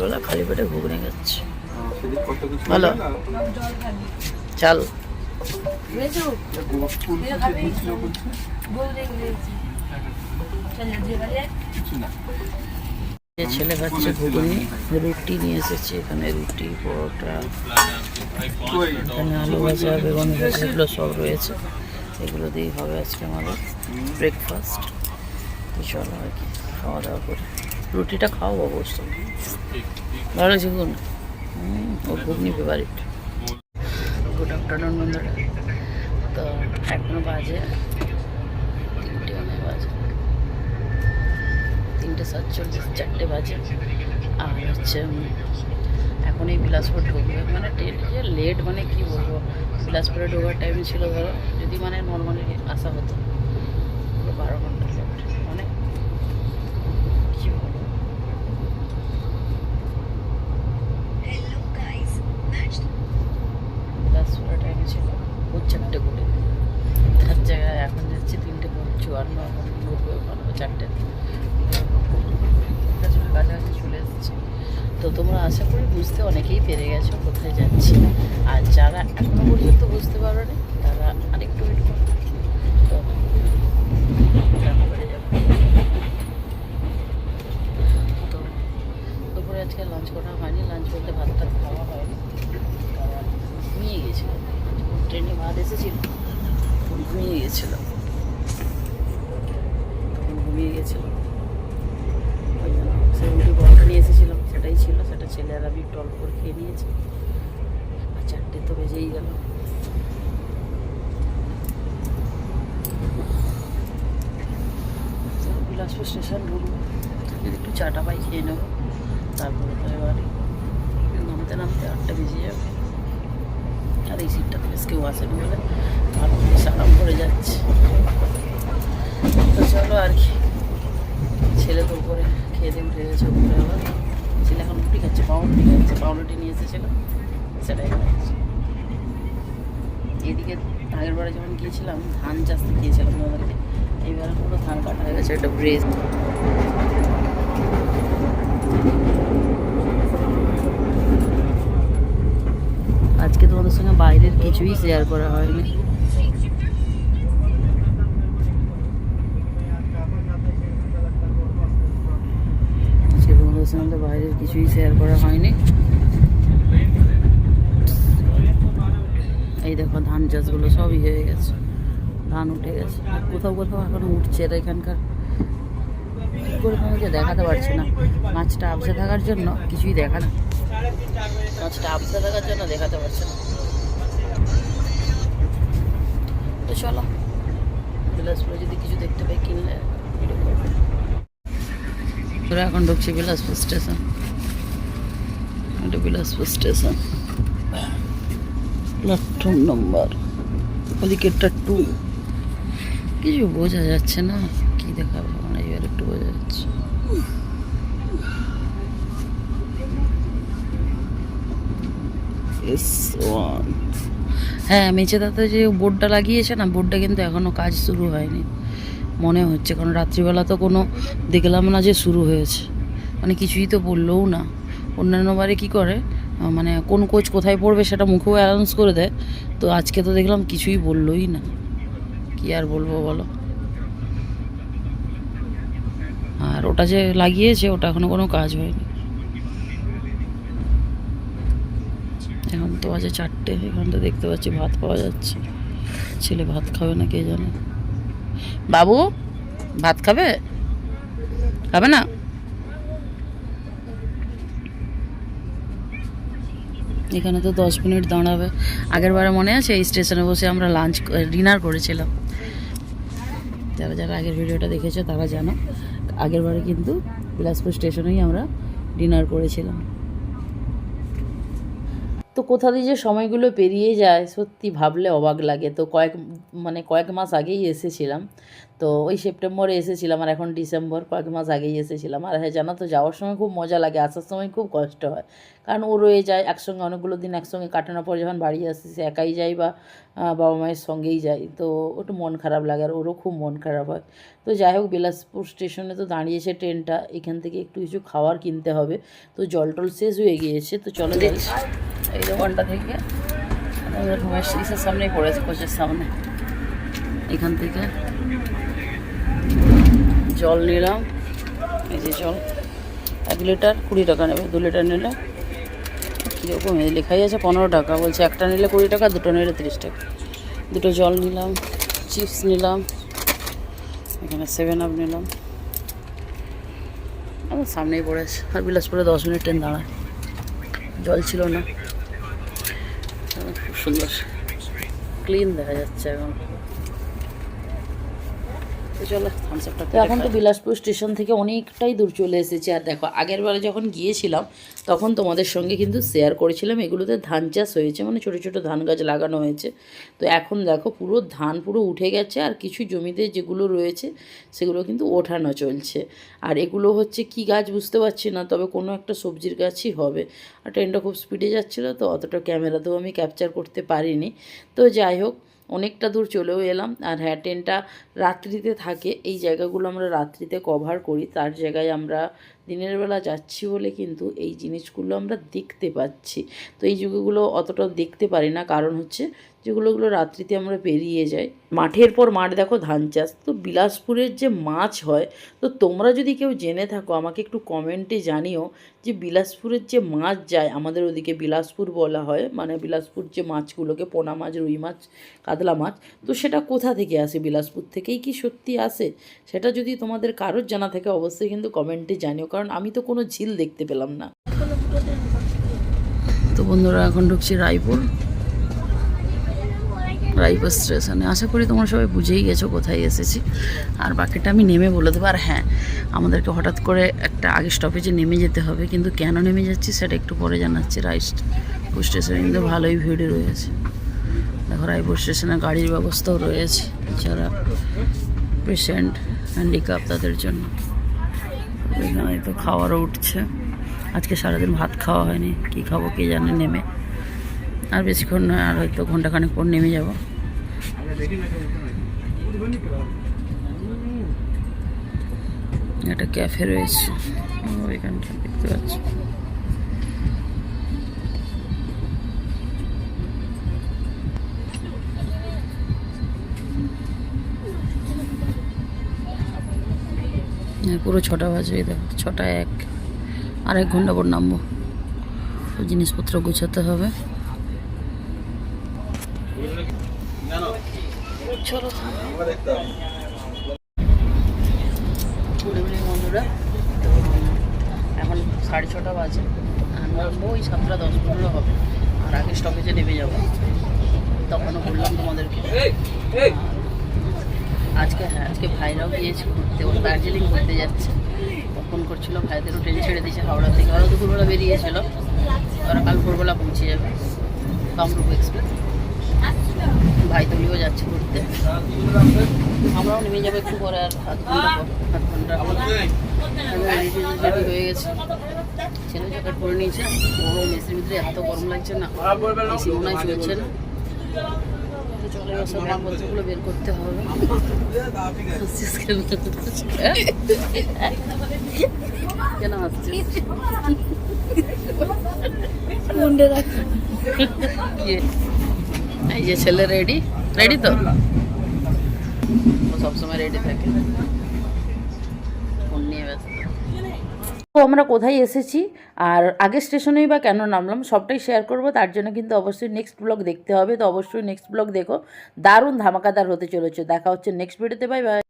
সকালবেলা খালি পেটে ঘুগনি খাচ্ছি। ভালো। চাল। ছেলে খাচ্ছে ঘুগনি রুটি নিয়ে এসেছে এখানে রুটি পরোটা এখানে আলু ভাজা বেগুন ভাজা এগুলো সব রয়েছে। এগুলো দিয়েই হবে আজকে আমাদের ব্রেকফাস্ট চলো আর কি খাওয়া দাওয়া করি। রুটিটা খাও অবশ্য ভালো হুম, ও ঘুগনি ফেভারিট গুড আফটারনুন বন্ধুরা। তো এখনও বাজে তিনটে হয় বাজে। তিনটে সাতচল্লিশ চারটে বাজে। আর হচ্ছে এখন এই বিলাসপুর ঢুকবে। মানে লেট মানে কি বলব? বিলাসপুরে ঢোকার টাইম ছিল ধরো যদি মানে নর্মালি আসা হতো বারো ঘণ্টা লেট মানে কি বলব বিলাসপুরের টাইম ছিল ভোর চারটে করে। তার জায়গায় এখন যাচ্ছে তিনটে চুয়ান্ন এখন ওখানে চারটে কাছাকাছি চলে এসেছে। তো তোমরা আশা করি বুঝতে অনেকেই পেরে গেছো কোথায় যাচ্ছি। আর যারা এখনও পর্যন্ত বুঝতে পারো নি তারা আরেকটু ওয়েট করো তো রান্নাঘরে যাব। তো দুপুরে আজকে লাঞ্চ করা হয়নি লাঞ্চ বলতে ভাত টাত খাওয়া হয়নি কারণ ঘুমিয়ে গেছিলাম ট্রেনে ভাত এসেছিল তখন গেছিলাম তখন ঘুমিয়ে গেছিলাম ওই জন্য রুটি পরোটা নিয়ে এসেছিলাম সেটাই ছিল। সেটা ছেলে আর অল্প করে খেয়ে নিয়েছি। আর চারটে তো বেজেই গেল। বিলাসপুর স্টেশন ঢুকবো। যদি একটু চাটা পাই খেয়ে নেব। তারপরে তো এবারে নামতে নামতে আটটা বেজে যাবে। আর এই সিটটাতে বেশ কেউ আসেনি বলে বেশ আরাম করে যাচ্ছে। তো চলো আর কি। ছেলে তো উপরে খেয়ে দিয়ে উঠে গেছে উপরে আবার। ছেলে এখন রুটি খাচ্ছে, পাউরুটি খাচ্ছে, পাউরুটি নিয়ে এসেছিলাম সেটাই এদিকে আগের বারে যখন গিয়েছিলাম, ধান চাষ গিয়েছিলাম তোমাদেরকে, এইবার পুরো ধান কাটা হয়ে গেছে। একটা ব্রেস আজকে তোমাদের সঙ্গে বাইরের কিছুই শেয়ার করা হয়নি। তোমাদের সঙ্গে বাইরের কিছুই শেয়ার করা হয়নি। এই দেখো ধান চাষগুলো সবই হয়ে গেছে। ধান উঠে গেছে। কোথাও কোথাও এখনও উঠছে এটা এখানকার। করে তোমাকে দেখাতে পারছি না। মাছটা আবসে থাকার জন্য কিছুই দেখা না। মাছটা আবসে থাকার জন্য দেখাতে পারছে না। চলো। বিলাসপুরে যদি কিছু দেখতে পাই কিনলে ভিডিও করব। এখন ঢুকছি বিলাসপুর স্টেশন। এটা Bilaspur station. Platform number. ওদিকেরটা two. কিছু বোঝা যাচ্ছে না। কি দেখাবে? মানে এবার একটু বোঝা যাচ্ছে। এস ওয়ান হ্যাঁ মেচেদাতে যে বোর্ডটা লাগিয়েছে না, বোর্ডটা কিন্তু এখনও কাজ শুরু হয়নি। মনে হচ্ছে, কারণ রাত্রিবেলা তো কোনো দেখলাম না যে শুরু হয়েছে। মানে কিছুই তো বললোও না। অন্যান্য বারে কী করে? মানে কোন কোচ কোথায় পড়বে সেটা মুখেও অ্যানাউন্স করে দেয়। তো আজকে তো দেখলাম কিছুই বললোই না। কি আর বলব বলো? আর ওটা যে লাগিয়েছে, ওটা এখনও কোনো কাজ হয়নি। এখন তো বাজে চারটে, এখন তো দেখতে পাচ্ছি ভাত পাওয়া যাচ্ছে। ছেলে ভাত খাবে না কে জানে। বাবু, ভাত খাবে? খাবে না? এখানে তো দশ মিনিট দাঁড়াবে। আগের বারে মনে আছে এই স্টেশনে বসে আমরা লাঞ্চ, ডিনার করেছিলাম। যারা যারা আগের ভিডিওটা দেখেছ তারা জানো, আগের বারে কিন্তু বিলাসপুর স্টেশনেই আমরা ডিনার করেছিলাম। তো কোথা দিয়ে যে সময়গুলো পেরিয়ে যায়, সত্যি ভাবলে অবাক লাগে। তো কয়েক মানে কয়েক মাস আগেই এসেছিলাম। তো ওই সেপ্টেম্বরে এসেছিলাম আর এখন ডিসেম্বর, কয়েক মাস আগেই এসেছিলাম। আর হ্যাঁ জানো তো, যাওয়ার সময় খুব মজা লাগে, আসার সময় খুব কষ্ট হয়। কারণ ও রয়ে যায় একসঙ্গে, অনেকগুলো দিন একসঙ্গে কাটানোর পর যখন বাড়ি আসি, সে একাই যাই বা বাবা মায়ের সঙ্গেই যাই। তো একটু মন খারাপ লাগে আর ওরও খুব মন খারাপ হয়। তো যাই হোক, বিলাসপুর স্টেশনে তো দাঁড়িয়েছে ট্রেনটা, এখান থেকে একটু কিছু খাবার কিনতে হবে। তো জল টল শেষ হয়ে গিয়েছে, তো চলো দেখছি এই দোকানটা থেকে। আমাদের ইসের সামনেই পড়েছে, কোচের সামনে। এখান থেকে জল নিলাম। এই যে জল। এক লিটার কুড়ি টাকা নেবে, দু লিটার নিলে। কীরকম লেখাই আছে পনেরো টাকা, বলছে একটা নিলে কুড়ি টাকা, দুটো নিলে তিরিশ টাকা। দুটো জল নিলাম, চিপস নিলাম, এখানে সেভেন আপ নিলাম। আমার সামনেই পড়েছে। আর বিলাসপুরে দশ মিনিট ট্রেন দাঁড়ায়। জল ছিল না। খুব সুন্দর। ক্লিন দেখা যাচ্ছে এখন। তো এখন তো বিলাসপুর স্টেশন থেকে অনেকটাই দূর চলে এসেছি। আর দেখো আগের বারে যখন গিয়েছিলাম তখন তোমাদের সঙ্গে কিন্তু শেয়ার করেছিলাম এগুলোতে ধান চাষ হয়েছে মানে ছোটো ছোটো ধান গাছ লাগানো হয়েছে। তো এখন দেখো পুরো ধান পুরো উঠে গেছে আর কিছু জমিতে যেগুলো রয়েছে সেগুলো কিন্তু ওঠানো চলছে। আর এগুলো হচ্ছে কি গাছ বুঝতে পারছি না তবে কোনো একটা সবজির গাছই হবে। আর ট্রেনটা খুব স্পিডে যাচ্ছিল তো অতটা ক্যামেরাতেও আমি ক্যাপচার করতে পারিনি। তো যাই হোক অনেকটা দূর চলেও এলাম। আর হ্যাঁ ট্রেনটা রাত্রিতে থাকে। এই জায়গাগুলো আমরা রাত্রিতে কভার করি। তার জায়গায় আমরা দিনের বেলা যাচ্ছি বলে কিন্তু এই জিনিসগুলো আমরা দেখতে পাচ্ছি। তো এই যুগগুলো অতটা দেখতে পারি না। কারণ হচ্ছে যেগুলোগুলো রাত্রিতে আমরা পেরিয়ে যাই। মাঠের পর মাঠ দেখো ধান চাষ। তো বিলাসপুরের যে মাছ হয়, তো তোমরা যদি কেউ জেনে থাকো, আমাকে একটু কমেন্টে জানিও যে বিলাসপুরের যে মাছ যায়, আমাদের ওদিকে বিলাসপুর বলা হয় মানে বিলাসপুর যে মাছগুলোকে পোনা মাছ, রুই মাছ, কাতলা মাছ, তো সেটা কোথা থেকে আসে? বিলাসপুর থেকেই কি সত্যি আসে? সেটা যদি তোমাদের কারোর জানা থাকে, অবশ্যই কিন্তু কমেন্টে জানিও, কারণ আমি তো কোনো ঝিল দেখতে পেলাম না। তো বন্ধুরা, এখন ঢুকছি রায়পুর। রায়পুর স্টেশনে আশা করি তোমরা সবাই বুঝেই গেছো কোথায় এসেছি। আর বাকিটা আমি নেমে বলে দেবো। আর হ্যাঁ আমাদেরকে হঠাৎ করে একটা আগে স্টপেজে নেমে যেতে হবে। কিন্তু কেন নেমে যাচ্ছি সেটা একটু পরে জানাচ্ছি। রায়পুর স্টেশনে কিন্তু ভালোই ভিড় রয়েছে। দেখো রায়পুর স্টেশনে গাড়ির ব্যবস্থাও রয়েছে। যারা পেশেন্ট হ্যান্ডিক্যাপ তাদের জন্য। তো খাওয়ারও উঠছে। আজকে সারাদিন ভাত খাওয়া হয়নি। কী খাব কে জানে নেমে। আর বেশিক্ষণ নয়, আর হয়তো ঘন্টাখানেক পর নেমে যাব। একটা ক্যাফে রয়েছে। এখানটা দেখতে পাচ্ছি। হ্যাঁ, পুরো ছটা বাজে এই দেখো ছটা এক। আর এক ঘণ্টা পর নামবো। জিনিসপত্র গুছাতে হবে। চলো গুড ইভিনিং তো এখন সাড়ে ছটা বাজে। নামবো ওই সাতটা দশ পনেরো হবে। আর আগে স্টপেজে নেমে যাব। তখনও বললাম তোমাদেরকে। আজকে হ্যাঁ আজকে ভাইরাও গিয়েছে ঘুরতে। ও দার্জিলিং ঘুরতে যাচ্ছে। তখন করছিল, ভাইদেরও ট্রেন ছেড়ে দিয়েছে হাওড়া থেকে। ওরা দুপুরবেলা বেরিয়েছিল। ওরা কাল ভোরবেলা পৌঁছে যাবে। কামরূপ এক্সপ্রেস ভাই তুলিও যাচ্ছে ঘুরতে। আমরাও নেমে যাব একটু পরে আর আধ ঘণ্টা পর আধ ঘণ্টা রেডি হয়ে গেছে। ছেলে জ্যাকেট পরে নিয়েছে। ওরও মেসের ভিতরে এত গরম লাগছে না। মনে হয় চলছে না। চলে গেছে বের করতে হবে। কেন? হাসছিস? এই যে ছেলে রেডি রেডি তো? সবসময় রেডি থাকে। ফোন নিয়ে ব্যস্ত। তো আমরা কোথায় এসেছি আর আগের স্টেশনেই বা কেন নামলাম সবটাই শেয়ার করব তার জন্য কিন্তু অবশ্যই নেক্সট ব্লগ দেখতে হবে তো অবশ্যই নেক্সট ব্লগ দেখো। দারুণ ধামাকাদার হতে চলেছে। দেখা হচ্ছে নেক্সট ভিডিওতে বাই বাই